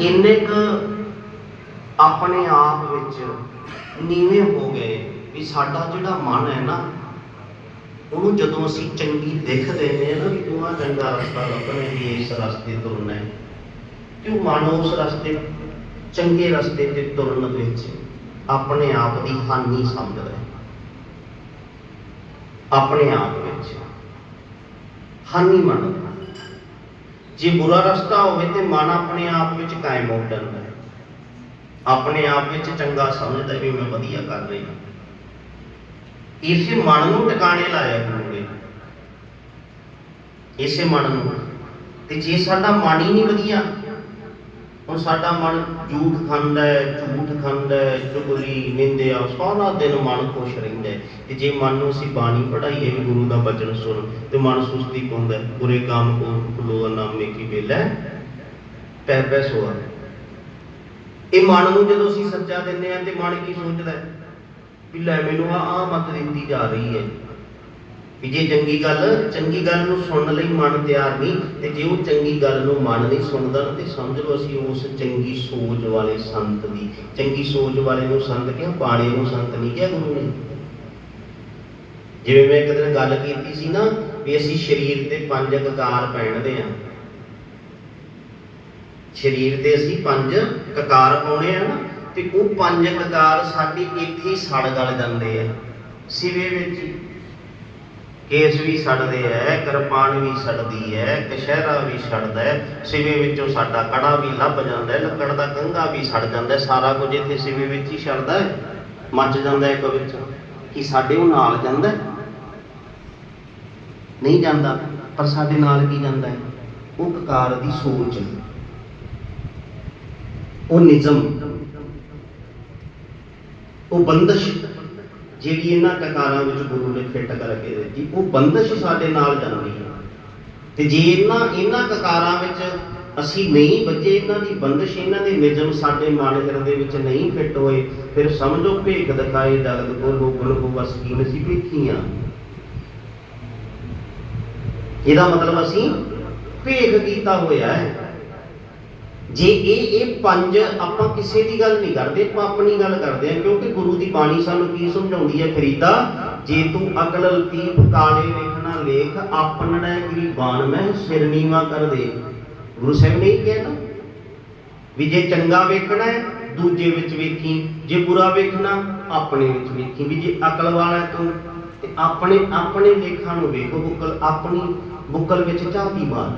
ਇੰਨੇ ਕੁ ਆਪਣੇ ਆਪ ਵਿੱਚ ਨੀਵੇਂ ਹੋ ਗਏ ਵੀ ਸਾਡਾ ਜਿਹੜਾ ਮਨ ਹੈ ਨਾ, ਉਹਨੂੰ ਜਦੋਂ ਅਸੀਂ ਚੰਗੀ ਦਿਖ ਦਿੰਦੇ ਨਾ ਵੀ ਤੂੰ ਆ ਚੰਗਾ ਰਸਤਾ ਲੱਭਣਾ ਵੀ ਇਸ ਰਸਤੇ ਤੁਰਨਾ ਹੈ। ਤੇ ਉਹ ਮਨ ਉਸ ਰਸਤੇ, ਚੰਗੇ ਰਸਤੇ ਤੇ ਤੁਰਨ ਵਿੱਚ ਆਪਣੇ ਆਪ ਦੀ ਹਾਨੀ ਸਮਝਦਾ ਹੈ। ਆਪਣੇ ਆਪ ਵਿੱਚ ਹਾਨੀ ਮੰਨਦਾ ਜੇ ਬੁਰਾ ਰਸਤਾ ਹੋਵੇ ਤੇ ਮਨ ਆਪਣੇ ਆਪ ਵਿੱਚ ਕਾਇਮ ਹੋ ਜਾਂਦਾ ਹੈ। ਆਪਣੇ ਆਪ ਵਿੱਚ ਚੰਗਾ ਸਮਝਦਾ ਵੀ ਮੈਂ ਵਧੀਆ ਕਰ ਰਿਹਾ ਇਸੇ ਮਨ ਨੂੰ ਟਿਕਾਣੇ ਲਾਇਆ ਗੁਰੂ ਨੇ ਇਸੇ ਮਨ ਨੂੰ। ਤੇ ਜੇ ਸਾਡਾ ਮਨ ਹੀ ਨਹੀਂ ਵਧੀਆ ਹੁਣ ਸਾਡਾ ਮਨ ਝੂਠ ਖਾਂਦਾ ਹੈ, ਝੂਠ ਖਾਂਦਾ ਹੈ, ਚੁਗਲੀ, ਨਿੰਦਿਆ, ਸਾਰਾ ਦਿਨ ਮਨ ਖੁਸ਼ ਰਹਿੰਦਾ ਹੈ ਤੇ ਜੇ ਮਨ ਨੂੰ ਅਸੀਂ ਬਾਣੀ ਪੜਾਈਏ ਵੀ ਗੁਰੂ ਦਾ ਬਚਨ ਸੁਣ ਤੇ ਮਨ ਸੁਸਤੀ ਪਾਉਂਦਾ ਹੈ। ਬੁਰੇ ਕੋ ਲੋ ਨਾਮੇ ਕੀ ਵੇਲਾ ਪੈ ਪੈ ਸੋਆ ਇਹ ਮਨ ਨੂੰ ਜਦੋਂ ਅਸੀਂ ਸੱਚਾ ਦਿੰਦੇ ਆ ਤੇ ਮਨ ਕੀ ਸੋਚਦਾ ਹੈ? ਵੀ ਲੈ ਮੈਨੂੰ ਆ ਆ ਮਤ ਦਿੱਤੀ ਜਾ ਰਹੀ ਹੈ। ਵੀ ਜੇ ਚੰਗੀ ਗੱਲ ਚੰਗੀ ਗੱਲ ਨੂੰ ਸੁਣਨ ਲਈ ਮਨ ਤਿਆਰ ਨਹੀਂ, ਤੇ ਜੇ ਉਹ ਚੰਗੀ ਗੱਲ ਨੂੰ ਮਨ ਨਹੀਂ ਸੁਣਦਾ, ਤੇ ਸਮਝ ਲਓ ਅਸੀਂ ਉਸ ਚੰਗੀ ਸੋਚ ਵਾਲੇ ਸੰਤ ਦੀ। ਚੰਗੀ ਸੋਚ ਵਾਲੇ ਨੂੰ ਸੰਤ ਕਿਹਾ, ਬਾਣੇ ਨੂੰ ਸੰਤ ਨਹੀਂ ਕਿਹਾ ਗੁਰੂ ਨੇ। ਜਿਵੇਂ ਮੈਂ ਇੱਕ ਦਿਨ ਗੱਲ ਕੀਤੀ ਸੀ ਨਾ, ਵੀ ਅਸੀਂ ਸਰੀਰ ਤੇ ਪੰਜ ਕਕਾਰ ਪਹਿਨਦੇ ਆ ਸਰੀਰ ਤੇ ਅਸੀਂ ਪੰਜ ਕਕਾਰ ਪਾਉਣੇ ਆ ਨਾ, ਤੇ ਉਹ ਪੰਜ ਕਕਾਰ ਸਾਡੀ ਇੱਥੇ ਸੜ ਗਲ ਜਾਂਦੇ ਆ। ਸਿਵੇ ਵਿੱਚ ਕੇਸ ਵੀ ਸੜਦੇ ਐ, ਕਿਰਪਾਨ ਵੀ ਸੜਦੀ ਐ, ਕਸ਼ਹਿਰਾ ਵੀ ਸੜਦਾ ਹੈ ਸਿਵੇ ਵਿੱਚੋਂ ਸਾਡਾ ਕੜਾ ਵੀ ਲੱਭ ਜਾਂਦਾ ਹੈ ਲੱਕੜ ਦਾ ਕੰਘਾ ਵੀ ਸੜ ਜਾਂਦਾ ਹੈ ਸਾਰਾ ਕੁਝ ਇੱਥੇ ਸਿਵੇ ਵਿੱਚ ਹੀ ਸੜਦਾ ਹੈ ਮੱਚ ਜਾਂਦਾ ਹੈ ਇੱਕ ਵਿੱਚ, ਕੀ ਸਾਡੇ ਉਹ ਨਾਲ ਜਾਂਦਾ ਨਹੀਂ ਜਾਂਦਾ, ਪਰ ਸਾਡੇ ਨਾਲ ਕੀ ਜਾਂਦਾ ਹੈ ਉਹ ਕਕਾਰ ਦੀ ਸੋਚ ਉਹ ਨਿਜ਼ਮ। ਉਹ ਬੰਦਸ਼ ਜਿਹੜੀ ਇਹਨਾਂ ਕਕਾਰਾਂ ਵਿੱਚ ਗੁਰੂ ਨੇ ਫਿੱਟ ਕਰਕੇ ਦਿੱਤੀ, ਉਹ ਬੰਦਸ਼ ਸਾਡੇ ਨਾਲ ਜਾਂਦੀ ਹੈ ਤੇ ਜੇ ਇਹਨਾਂ ਇਹਨਾਂ ਕਕਾਰਾਂ ਵਿੱਚ ਅਸੀਂ ਨਹੀਂ ਬੱਜੇ ਇਹਨਾਂ ਦੀ ਬੰਦਸ਼, ਇਹਨਾਂ ਦੇ ਨਿਯਮ ਸਾਡੇ ਮਨ ਹਿਰਦੇ ਵਿੱਚ ਨਹੀਂ ਫਿੱਟ ਹੋਏ, ਫਿਰ ਸਮਝੋ ਭੇਖ ਦਿਖਾਏ ਜਗਤ ਕੋ ਲੋਗਣ ਕੋ ਬਸ ਕੀ ਨਸੀ ਭੇਖੀਆਂ ਇਹਦਾ ਮਤਲਬ ਅਸੀਂ ਭੇਖ ਕੀਤਾ ਹੋਇਆ ਹੈ। ਜੇ ਇਹ ਇਹ ਪੰਜ ਆਪਾਂ ਕਿਸੇ ਦੀ ਗੱਲ ਨਹੀਂ ਕਰਦੇ, ਆਪਾਂ ਆਪਣੀ ਗੱਲ ਕਰਦੇ ਹਾਂ, ਕਿਉਂਕਿ ਗੁਰੂ ਦੀ ਬਾਣੀ ਸਾਨੂੰ ਕੀ ਸਮਝਾਉਂਦੀ ਹੈ? ਫਰੀਦਾ, ਜੇ ਤੂੰ ਅਕਲ ਲਤੀਫ ਕਾਲੇ ਲਿਖਣਾ ਲੇਖ, ਆਪਣੜਾ ਗਰੀਬਾਨ ਮੈਂ ਸਿਰ ਨੀਵਾ ਕਰ ਦੇ। ਗੁਰੂ ਸਾਹਿਬ ਨੇ ਹੀ ਕਿਹਾ ਨਾ, ਵੀ ਜੇ ਚੰਗਾ ਵੇਖਣਾ ਹੈ, ਦੂਜੇ ਵਿੱਚ ਵੇਖੀ। ਜੇ ਬੁਰਾ ਵੇਖਣਾ, ਆਪਣੇ ਵਿੱਚ ਵੇਖੀ। ਵੀ ਜੇ ਅਕਲ ਵਾਲਾ ਤੂੰ, ਤੇ ਆਪਣੇ ਆਪਣੇ ਲੇਖਾਂ ਨੂੰ ਵੇਖੋ, ਬੁੱਕਲ, ਆਪਣੀ ਬੁੱਕਲ ਵਿੱਚ ਝਾਤੀ ਮਾਰ